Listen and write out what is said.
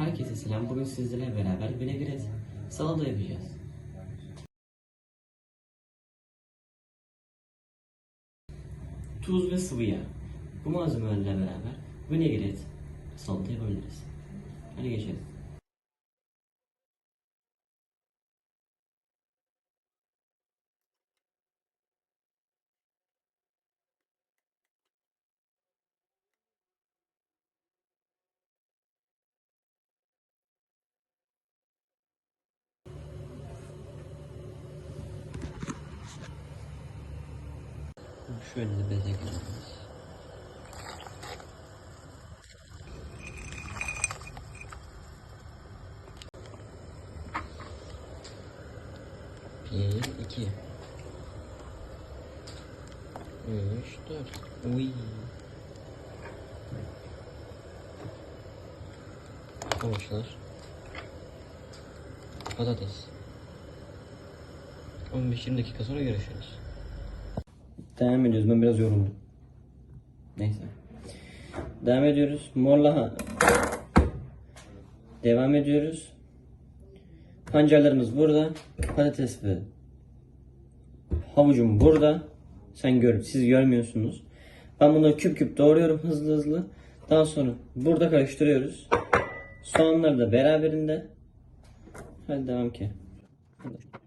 Herkese selam. Bugün sizlerle beraber vinaigrette salata yapacağız. Tuz ve sıvı yağ. Bu malzemelerle beraber vinaigrette salata yapabiliriz. Hadi geçelim. Şöyle de beze. Bir, iki. Üç, dört. Uy. Havuçlar. Patates. 15-20 dakika sonra görüşürüz. Devam ediyoruz. Ben biraz yoruldum. Neyse. Devam ediyoruz. Morla Devam ediyoruz. Pancarlarımız burada. Patates ve havucum burada. Sen gör, siz görmüyorsunuz. Ben bunları küp küp doğruyorum hızlı hızlı. Daha sonra burada karıştırıyoruz. Soğanları da beraberinde. Hadi devam ki. Hadi.